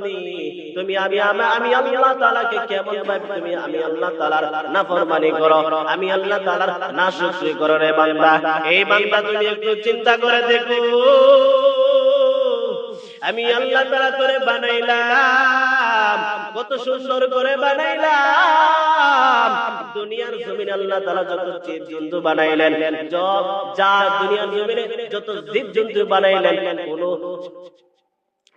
বান্দি তুমি আমি আমি আল্লাহ তাআলাকে কেমন ভাবে তুমি আমি আল্লাহ তাআলার নাফরমানি করো, আমি আল্লাহ তাআলার নাশুকরি করো রে বান্দা। এই বান্দা তুমি একটু চিন্তা করে দেখো। আমি আল্লাহ তাআলা করে বানাইলাম, কত সুন্দর করে বানাইলাম। দুনিয়ার জমিনে আল্লাহ তাআলা যত বানাইলেন যা দুনিয়ার জমিনে যত জীব জন্তু বানাইলেন, কোন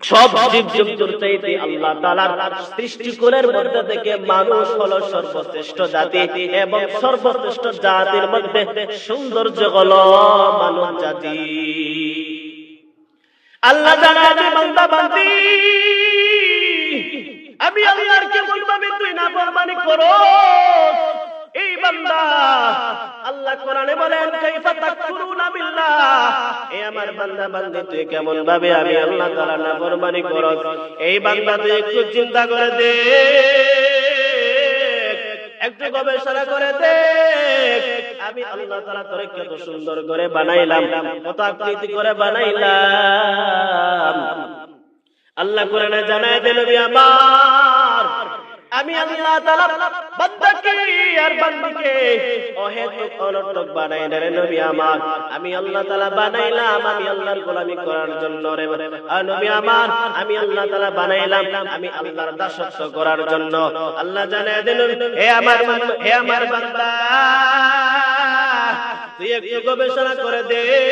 সব জীব জন্তুর চাইতে আল্লাহ তাআলার সৃষ্টিকুলের মধ্যে থেকে মানুষ হলো সর্বশ্রেষ্ঠ জাতি এবং সর্বশ্রেষ্ঠ জাতির মধ্যে সৌন্দর্য হলো মানব জাতি। আল্লাহ জানা আমি বান্দা, বান্দি, আমি আল্লাহর কেমন ভাবে তুই না করো। কোরআনে বলেন, কাইফা তাকফুরুনা বিল্লাহ? আমার বান্দা, বান্দি, তুই কেমন ভাবে আমি আল্লাহ তাআলা এই বান্দা তুই একটু চিন্তা করে দে একটু গবেষণা করে আমি আল্লাহ তাআলা তোরে কত সুন্দর করে বানাইলাম, কত আকৃতি করে বানাইলাম। আল্লাহ কোরআনে জানায় দেন নবী আমার, আমি আল্লাহ তাআলা আমি আল্লাহ বানাইলাম, আমি আল্লাহর গোলামি করার জন্য রে। নবী আমার, আমি আল্লাহ তাআলা বানাইলাম, আমি আল্লাহর দাসত্ব করার জন্য। আল্লাহ হে আমার হে আমার তুই একটু গবেষণা করে দেখ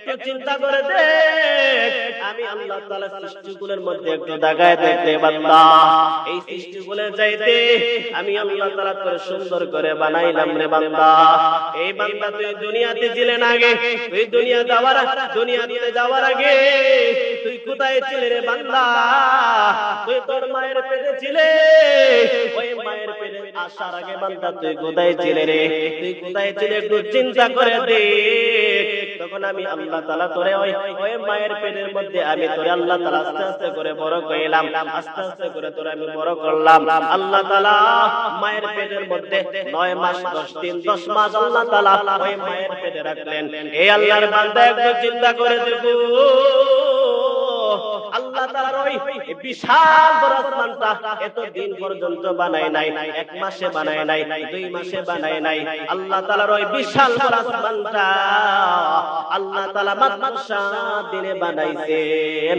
একটু চিন্তা করে দেখ। আমি আল্লাহ তাআলা সৃষ্টিগুলোর মধ্যে একটু দাগায় দেখতে বান্দা এই সৃষ্টিগুলোর চাইতে আমি আল্লাহ তাআলা তোর সুন্দর করে বানাইলাম রে বান্দা। এই বান্দা তুই দুনিয়াতে ছিলেন আগে, তুই দুনিয়া যাওয়ার দুনিয়াতে যাওয়ার আগে তুই কোথায় ছিলে রে বান্দা? তুই তোর মায়ের পেটে ছিলে? ওই মায়ের পেটে আসার আগে বান্দা তুই কোথায় ছিলে রে? তুই কোথায় ছিলে একটু চিন্তা করে দে। তখন আমি আল্লাহ তালা তোরে ওই ওই মায়ের পেটের মধ্যে আমি তোরে আল্লাহ তালা আস্তে আস্তে করে বড় কইলাম, আস্তে আস্তে করে তোরে আমি বড় করলাম। আল্লাহ তালা মায়ের পেটের মধ্যে নয় মাস 10 দিন 10 মাস আল্লাহ তালা ওই মায়ের পেটে রাখলেন। এই আল্লাহর বান্দা একটু চিন্তা করে দেখো আল্লাহ তাআলার ওই বিশাল বড় আসমানটা এত দিন পর্যন্ত বানায় নাই, এক মাসে বানায় নাই, দুই মাসে বানায় নাই। আল্লাহ তাআলার ওই বিশাল বড় আসমানটা আল্লাহ তাআলা মাত্র সাত দিনে বানাইছেন।